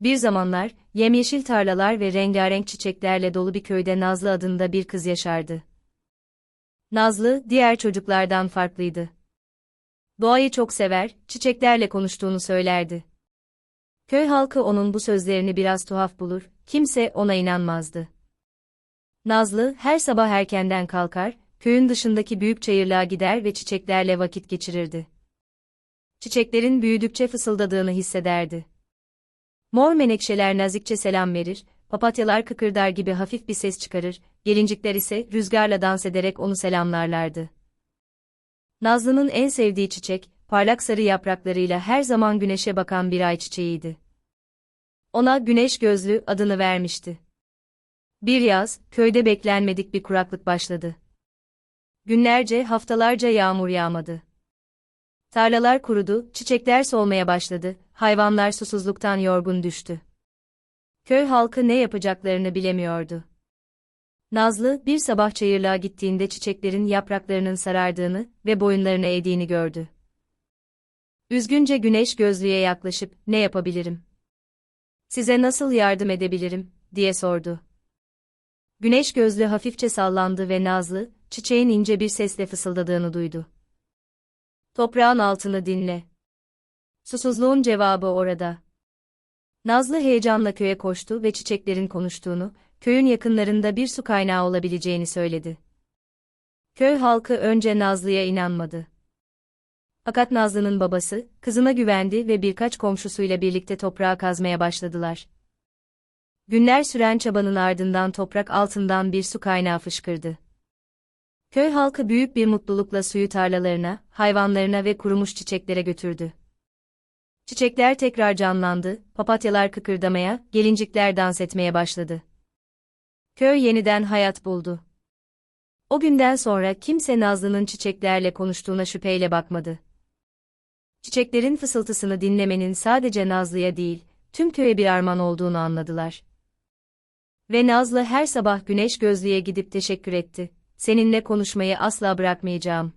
Bir zamanlar, yemyeşil tarlalar ve rengarenk çiçeklerle dolu bir köyde Nazlı adında bir kız yaşardı. Nazlı, diğer çocuklardan farklıydı. Doğayı çok sever, çiçeklerle konuştuğunu söylerdi. Köy halkı onun bu sözlerini biraz tuhaf bulur, kimse ona inanmazdı. Nazlı, her sabah erkenden kalkar, köyün dışındaki büyük çayırlığa gider ve çiçeklerle vakit geçirirdi. Çiçeklerin büyüdükçe fısıldadığını hissederdi. Mor menekşeler nazikçe selam verir, papatyalar kıkırdar gibi hafif bir ses çıkarır, gelincikler ise rüzgarla dans ederek onu selamlarlardı. Nazlı'nın en sevdiği çiçek, parlak sarı yapraklarıyla her zaman güneşe bakan bir ay çiçeğiydi. Ona güneş gözlü adını vermişti. Bir yaz, köyde beklenmedik bir kuraklık başladı. Günlerce, haftalarca yağmur yağmadı. Tarlalar kurudu, çiçekler solmaya başladı, hayvanlar susuzluktan yorgun düştü. Köy halkı ne yapacaklarını bilemiyordu. Nazlı, bir sabah çayırlığa gittiğinde çiçeklerin yapraklarının sarardığını ve boyunlarını eğdiğini gördü. Üzgünce güneş gözlüğe yaklaşıp, ne yapabilirim? Size nasıl yardım edebilirim, diye sordu. Güneş gözlü hafifçe sallandı ve Nazlı, çiçeğin ince bir sesle fısıldadığını duydu. Toprağın altını dinle. Susuzluğun cevabı orada. Nazlı heyecanla köye koştu ve çiçeklerin konuştuğunu, köyün yakınlarında bir su kaynağı olabileceğini söyledi. Köy halkı önce Nazlı'ya inanmadı. Fakat Nazlı'nın babası, kızına güvendi ve birkaç komşusuyla birlikte toprağı kazmaya başladılar. Günler süren çabanın ardından toprak altından bir su kaynağı fışkırdı. Köy halkı büyük bir mutlulukla suyu tarlalarına, hayvanlarına ve kurumuş çiçeklere götürdü. Çiçekler tekrar canlandı, papatyalar kıkırdamaya, gelincikler dans etmeye başladı. Köy yeniden hayat buldu. O günden sonra kimse Nazlı'nın çiçeklerle konuştuğuna şüpheyle bakmadı. Çiçeklerin fısıltısını dinlemenin sadece Nazlı'ya değil, tüm köye bir armağan olduğunu anladılar. Ve Nazlı her sabah güneş gözlüğe gidip teşekkür etti. Seninle konuşmayı asla bırakmayacağım.